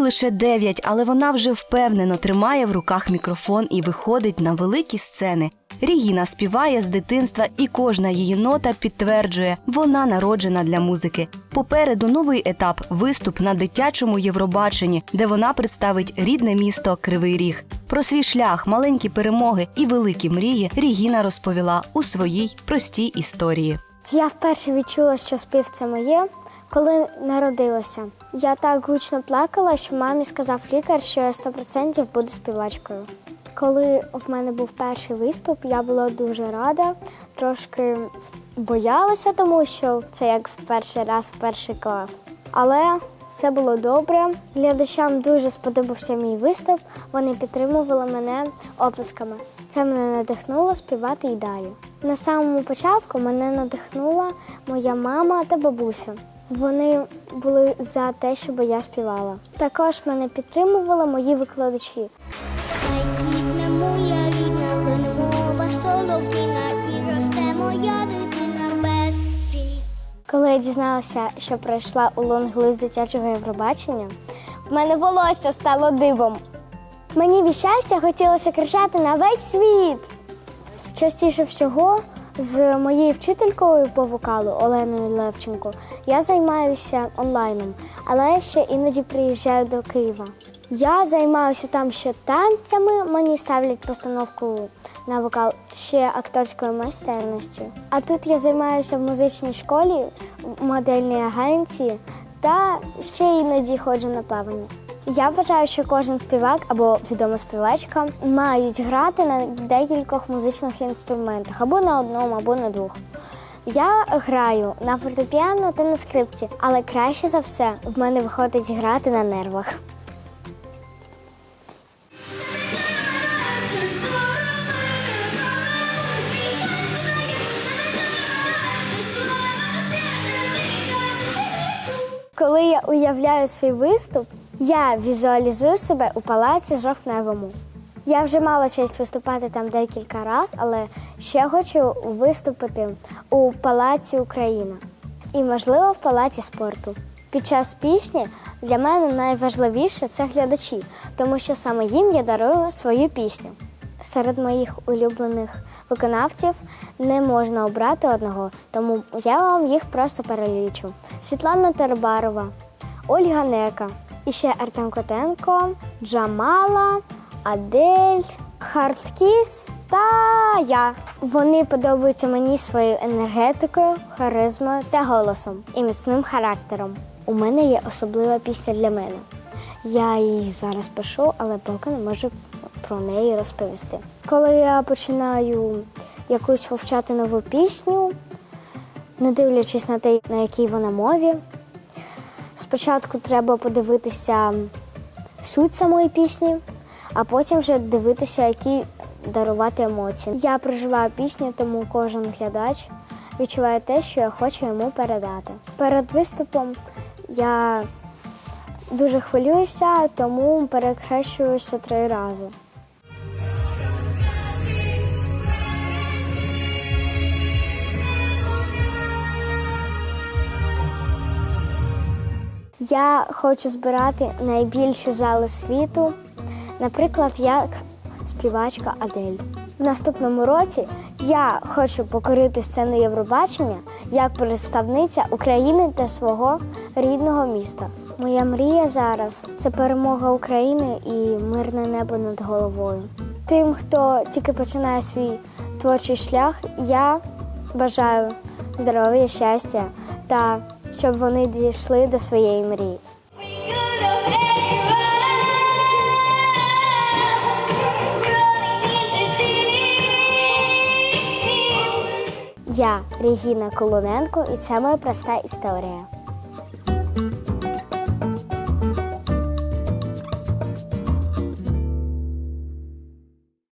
лише 9, але вона вже впевнено тримає в руках мікрофон і виходить на великі сцени. Регіна співає з дитинства, і кожна її нота підтверджує, вона народжена для музики. Попереду новий етап виступ на дитячому Євробаченні, де вона представить рідне місто Кривий Ріг. Про свій шлях, маленькі перемоги і великі мрії Регіна розповіла у своїй простій історії. Я вперше відчула, що спів це моє, коли народилася. Я так гучно плакала, що мамі сказав лікар, що я 100% буду співачкою. Коли в мене був перший виступ, я була дуже рада, трошки боялася, тому що це як в перший раз в перший клас. Але все було добре. Глядачам дуже сподобався мій виступ. Вони підтримували мене оплесками. Це мене надихнуло співати і далі. На самому початку мене надихнула моя мама та бабуся. Вони були за те, щоб я співала. Також мене підтримували мої викладачі. Квітне моя рідна, лине солов'їна, і росте моя дитина без рік. Коли я дізналася, що пройшла у лонгли з дитячого Євробачення, в мене волосся стало дибом. Мені від щастя хотілося кричати на весь світ. Частіше всього з моєю вчителькою по вокалу Оленою Левченко я займаюся онлайном, але ще іноді приїжджаю до Києва. Я займаюся там ще танцями, мені ставлять постановку на вокал ще акторською майстерністю. А тут я займаюся в музичній школі, в модельній агенції та ще іноді ходжу на плавання. Я вважаю, що кожен співак або відома співачка мають грати на декількох музичних інструментах або на одному, або на двох. Я граю на фортепіано та на скрипці, але краще за все в мене виходить грати на нервах. Коли я уявляю свій виступ, я візуалізую себе у палаці жовтневому. Я вже мала честь виступати там декілька разів, але ще хочу виступити у палаці Україна і, можливо, в палаці спорту. Під час пісні для мене найважливіше це глядачі, тому що саме їм я дарую свою пісню. Серед моїх улюблених виконавців не можна обрати одного, тому я вам їх просто перелічу: Світлана Тербарова, Ольга Нека, і ще Артем Котенко, Джамала, Адель, Хардкіс та я. Вони подобаються мені своєю енергетикою, харизмою та голосом і міцним характером. У мене є особлива пісня для мене. Я її зараз пишу, але поки не можу про неї розповісти. Коли я починаю якусь вивчати нову пісню, не дивлячись на те, на якій вона мові, спочатку треба подивитися суть самої пісні, а потім вже дивитися, які дарувати емоції. Я проживаю пісню, тому кожен глядач відчуває те, що я хочу йому передати. Перед виступом я дуже хвилююся, тому перехрещуюся три рази. Я хочу збирати найбільші зали світу, наприклад, як співачка Адель. В наступному році я хочу покорити сцену Євробачення як представниця України та свого рідного міста. Моя мрія зараз це перемога України і мирне небо над головою. Тим, хто тільки починає свій творчий шлях, я бажаю здоров'я, щастя та щоб вони дійшли до своєї мрії. Я Регіна Колоненко, і це моя проста історія.